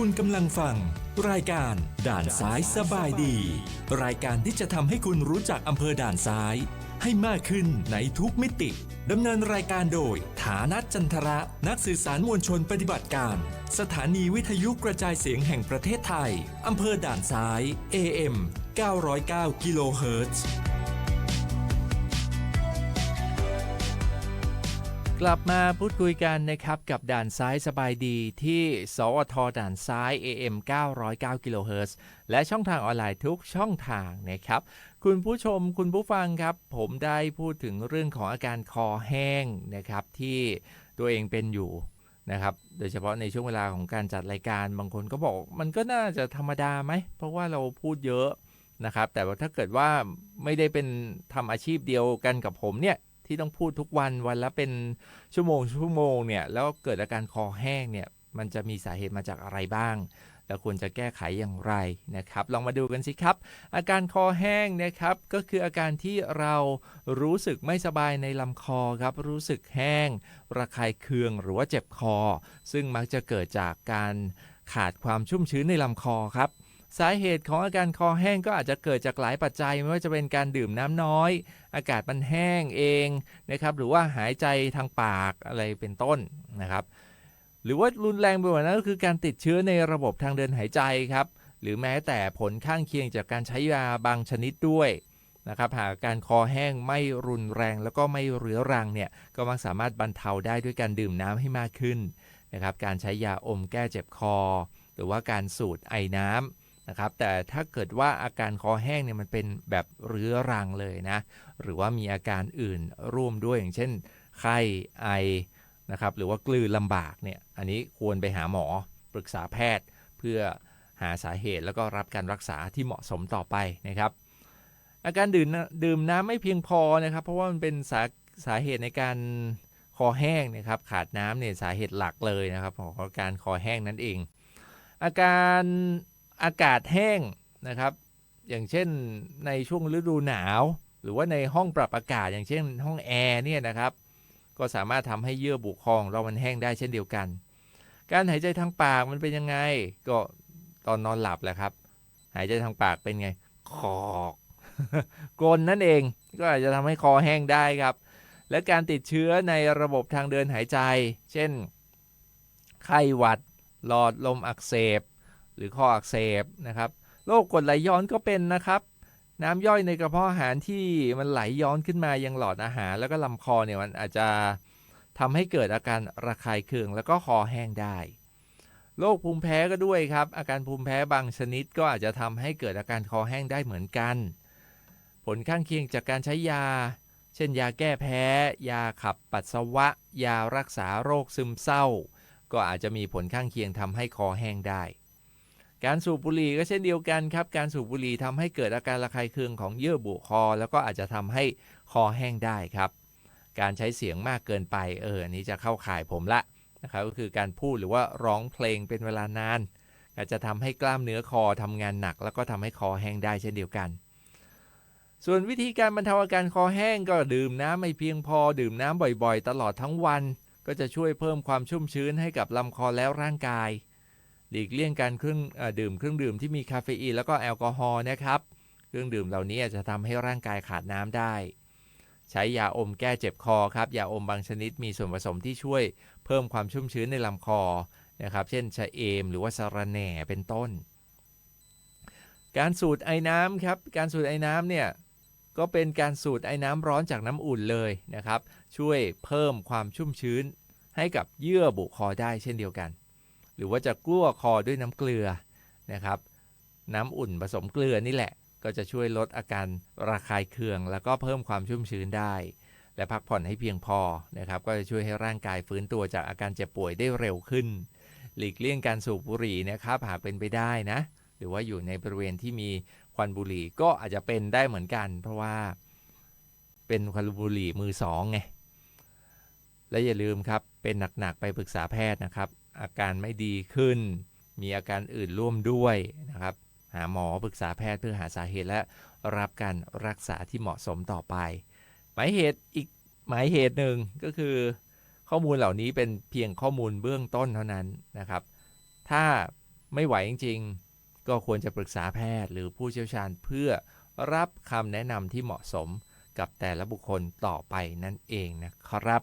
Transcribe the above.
คุณกำลังฟัง รายการด่านซ้ายสบายดี รายการที่จะทำให้คุณรู้จักอำเภอด่านซ้าย ให้มากขึ้นในทุกมิติดำเนินรายการโดย ฐานัทจันทระ นักสื่อสารมวลชนปฏิบัติการ สถานีวิทยุกระจายเสียงแห่งประเทศไทยอำเภอด่านซ้าย AM 909กิโลเฮิรตซ์ กลับมาพูดคุยกันนะครับ กับด่านซ้ายสบายดีที่ สวทด่านซ้าย AM 909กิโลเฮิรตซ์และช่องทางออนไลน์ทุกช่องทางนะครับ คุณผู้ชมคุณผู้ฟังครับ ผมได้พูดถึงเรื่องของอาการคอแห้งนะครับ ที่ตัวเองเป็นอยู่นะครับ โดยเฉพาะในช่วงเวลาของการจัดรายการบางคนก็บอกมันก็น่าจะธรรมดาไหม เพราะว่าเราพูดเยอะนะครับ แต่ว่าถ้าเกิดว่าไม่ได้เป็นทำอาชีพเดียวกันกับผมเนี่ย ที่ต้องพูดทุกวันวันละเป็นชั่วโมงชั่วโมงเนี่ยแล้วเกิดอาการคอแห้งเนี่ยมันจะมีสาเหตุมาจากอะไรบ้างแล้วควรจะแก้ไขอย่างไรนะครับ ลองมาดูกันสิครับ อาการคอแห้งนะครับ ก็คืออาการที่เรารู้สึกไม่สบายในลำคอครับ รู้สึกแห้ง ระคายเคืองหรือว่าเจ็บคอ ซึ่งมักจะเกิดจากการขาดความชุ่มชื้นในลำคอครับ สาเหตุของอาการคอแห้งก็อาจจะเกิดจากหลายปัจจัยไม่ว่าจะเป็นการดื่มน้ำน้อย อากาศมันแห้งเองนะครับหรือว่าหายใจทางปากอะไรเป็นต้นนะครับหรือว่ารุนแรงไปกว่านั้นก็คือการติดเชื้อในระบบทางเดินหายใจครับหรือแม้แต่ผลข้างเคียงจากการใช้ยาบางชนิดด้วยนะครับหากอาการคอแห้งไม่รุนแรงแล้วก็ไม่เรื้อรังเนี่ยก็มักสามารถบรรเทาได้ด้วยการดื่มน้ำให้มากขึ้นนะครับการใช้ยาอมแก้เจ็บคอ หรือว่าการสูดไอน้ำ นะครับแต่ถ้าเกิดว่าอาการคอแห้งเนี่ยมันเป็นแบบเรื้อรังเลยนะ หรือว่ามีอาการอื่นร่วมด้วยอย่างเช่น ไข้ไอนะครับหรือว่ากลืนลำบากเนี่ยอันนี้ควรไปหาหมอปรึกษาแพทย์เพื่อหาสาเหตุแล้วก็รับการรักษาที่เหมาะสมต่อไปนะครับ อาการดื่มน้ำดื่มน้ำไม่เพียงพอนะครับ เพราะว่ามันเป็นสาสาเหตุในการคอแห้งนะครับขาดน้ำเนี่ยสาเหตุหลักเลยนะครับของการคอแห้งนั่นเอง อาการ อากาศแห้งนะครับ อย่างเช่นในช่วงฤดูหนาว หรือว่าในห้องปรับอากาศ อย่างเช่นห้องแอร์เนี่ยนะครับ ก็สามารถทำให้เยื่อบุคองเรามันแห้งได้เช่นเดียวกัน การหายใจทางปากมันเป็นยังไง ก็ตอนนอนหลับแหละครับ หายใจทางปากเป็นไง คอกกลนนั่นเองก็อาจจะทำให้คอแห้งได้ครับ และการติดเชื้อในระบบทางเดินหายใจ เช่น ไข้หวัด หลอดลมอักเสบ หรือข้ออักเสบนะครับโรคกรดไหลย้อนก็เป็นนะครับ น้ำย่อยในกระเพาะอาหารที่มันไหลย้อนขึ้นมายังหลอดอาหาร แล้วก็ลำคอเนี่ยมันอาจจะทำให้เกิดอาการระคายเคือง แล้วก็คอแห้งได้โรคภูมิแพ้ก็ด้วยครับ อาการภูมิแพ้บางชนิดก็อาจจะทำให้เกิดอาการคอแห้งได้เหมือนกัน ผลข้างเคียงจากการใช้ยา เช่นยาแก้แพ้ ยาขับปัสสาวะ ยารักษาโรคซึมเศร้า ก็อาจจะมีผลข้างเคียงทำให้คอแห้งได้ การสูบบุหรี่ก็เช่นเดียวกันครับ การสูบบุหรี่ทำให้เกิดอาการระคายเคืองของเยื่อบุคอ แล้วก็อาจจะทำให้คอแห้งได้ครับ การใช้เสียงมากเกินไปเอออันนี้จะเข้าข่ายผมละนะครับก็คือการพูดหรือว่าร้องเพลงเป็นเวลานานอาจจะทำให้กล้ามเนื้อคอทำงานหนัก แล้วก็ทำให้คอแห้งได้เช่นเดียวกัน ส่วนวิธีการบรรเทาอาการคอแห้งก็ดื่มน้ำไม่เพียงพอ ดื่มน้ำบ่อยๆ ตลอดทั้งวัน ก็จะช่วยเพิ่มความชุ่มชื้นให้กับลำคอแล้วร่างกาย หลีกเลี่ยงการเครื่องดื่มเครื่องดื่มที่มีคาเฟอีนแล้วก็แอลกอฮอล์นะครับ เครื่องดื่มเหล่านี้จะทำให้ร่างกายขาดน้ำได้ ใช้ยาอมแก้เจ็บคอครับ ยาอมบางชนิดมีส่วนผสมที่ช่วยเพิ่มความชุ่มชื้นในลำคอนะครับ เช่นชะเอม หรือว่าสะระแหน่เป็นต้น การสูดไอ้น้ำครับ การสูดไอ้น้ำเนี่ยก็เป็นการสูดไอ้น้ำร้อนจากน้ำอุ่นเลยนะครับ ช่วยเพิ่มความชุ่มชื้นให้กับเยื่อบุคอได้เช่นเดียวกัน หรือว่าจะกลั้วคอด้วยน้ำเกลือนะครับ น้ำอุ่นผสมเกลือนี่แหละ ก็จะช่วยลดอาการระคายเคือง แล้วก็เพิ่มความชุ่มชื้นได้ และพักผ่อนให้เพียงพอนะครับ ก็จะช่วยให้ร่างกายฟื้นตัวจากอาการเจ็บป่วยได้เร็วขึ้น หลีกเลี่ยงการสูบบุหรี่นะครับหากเป็นไปได้นะ หรือว่าอยู่ในบริเวณที่มีควันบุหรี่ก็อาจจะเป็นได้เหมือนกัน เพราะว่าเป็นควันบุหรี่มือสองไง และอย่าลืมครับ เป็นหนักๆไปปรึกษาแพทย์นะครับ อาการไม่ดีขึ้น มีอาการอื่นร่วมด้วยนะครับ หาหมอปรึกษาแพทย์เพื่อหาสาเหตุและรับการรักษาที่เหมาะสมต่อไป หมายเหตุอีกหมายเหตุหนึ่งก็คือ ข้อมูลเหล่านี้เป็นเพียงข้อมูลเบื้องต้นเท่านั้นนะครับ ถ้าไม่ไหวจริงๆ ก็ควรจะปรึกษาแพทย์หรือผู้เชี่ยวชาญเพื่อรับคำแนะนำที่เหมาะสมกับแต่ละบุคคลต่อไปนั่นเองนะครับ